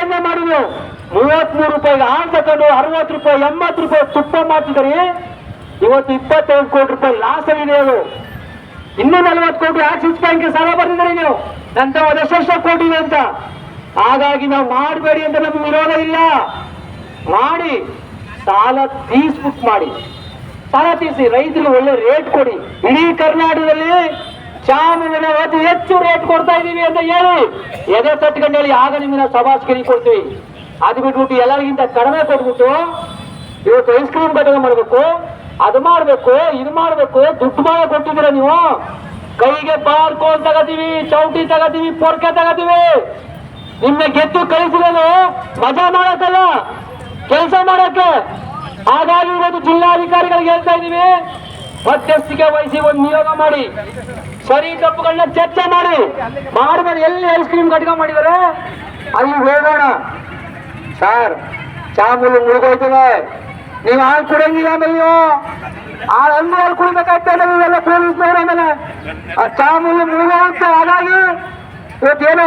ಏನೇ ಮೂವತ್ ಮೂರು ರೂಪಾಯಿಗೆ ಹಾಲು ತಗೊಂಡು ಅರವತ್ತು ರೂಪಾಯಿ, ಎಂಬತ್ತು ರೂಪಾಯಿ ತುಪ್ಪ ಮಾಡ್ತಿದ್ರಿ ಇವತ್ತು ಇಪ್ಪತ್ತೈದು ಕೋಟಿ ರೂಪಾಯಿ ಲಾಸ್ ಆಗಿದೆ ಅದು. ಇನ್ನೂ ನಲವತ್ತು ಕೋಟಿ ಆಕ್ಸಿಸ್ ಬ್ಯಾಂಕ್ ಸಾಲ ಬರ್ತಿದ್ದೀರಿ ನೀವು. ನಂತ ಒಂದಷ್ಟು ಕೋಟಿ ಇದೆ ಅಂತ. ಹಾಗಾಗಿ ನಾವು ಮಾಡಬೇಡಿ ಅಂತ ನಮ್ಗೆ ವಿರೋಧ ಇಲ್ಲ. ಮಾಡಿ, ಸಾಲ ತೀಸ್ಬಿಟ್ಟು ಮಾಡಿ. ಸಾಲ ತೀರಿಸಿ ರೈತರಿಗೆ ಒಳ್ಳೆ ರೇಟ್ ಕೊಡಿ. ಇಡೀ ಕರ್ನಾಟಕದಲ್ಲಿ ಚಾಮುಂಡಿನ ಅತಿ ಹೆಚ್ಚು ರೇಟ್ ಕೊಡ್ತಾ ಇದೀವಿ ಅಂತ ಹೇಳಿ ಎದೆ ತಟ್ಕೊಂಡು ಹೇಳಿ, ಆಗ ನಿಮ್ಮನ್ನ ಸಭಾಸ್ಕರಿ ಕೊಡ್ತೀವಿ. ಅದು ಬಿಟ್ಬಿಟ್ಟು ಎಲ್ಲರಿಗಿಂತ ಕಡಿಮೆ ಕೊಟ್ಬಿಟ್ಟು ಇವತ್ತು ಐಸ್ ಕ್ರೀಮ್ ಘಟನೆ ಮಾಡಬೇಕು, ಅದು ಮಾಡಬೇಕು, ಇದು ಮಾಡಬೇಕು, ದುಡ್ಡು ಮಾಡ ಕೊಟ್ಟಿದ್ದೀರ ನೀವು? ಕೈಗೆ ಬಾರ್ಕೋನ್ ತಗೋತೀವಿ, ಚೌಟಿ ತಗೋತೀವಿ, ಪೊರ್ಕೆ ತಗೋತೀವಿ. ನಿಮ್ನ ಗೆದ್ದು ಕಳಿಸಿರೋದು ಮಜಾ ಮಾಡಕ್ಕಲ್ಲ, ಕೆಲಸ ಮಾಡಕ್ಕೆ. ಹಾಗಾಗಿ ಇವತ್ತು ಜಿಲ್ಲಾಧಿಕಾರಿಗಳಿಗೆ ಹೇಳ್ತಾ ಇದೀವಿ ಮಧ್ಯಸ್ಥಿಕೆ ವಹಿಸಿ ಒಂದು ನಿಯೋಗ ಮಾಡಿ. ಸರಿ ತಪ್ಪುಗಳನ್ನ ಚರ್ಚೆ ಮಾಡಿ. ಮಾಡಿದ್ರೆ ಎಲ್ಲಿ ಐಸ್ ಕ್ರೀಮ್ ಘಟಕ ಮಾಡಿದಾರೆ? ಅಲ್ಲಿ ಹೋಗೋಣ ಸರ್ ಚಾಮುಲು ಮುಳುಗೋಯ್ತದೆ. ನೀವು ಹಾಲು ಕುಡಂಗಿಲ್ಲ ಆಮೇಲೆ ನೀವು. ಹಾಲು ಹಂಗೆ ಹಾಲು ಕುಡಿಬೇಕಾಗ್ತದೆ ನೀವೆಲ್ಲ ಆಮೇಲೆ. ಆ ಚಾಮುಲು ಮುಳುಗೋಗುತ್ತೆ, ಹಾಗಾಗಿ ಇವತ್ತೇನೋ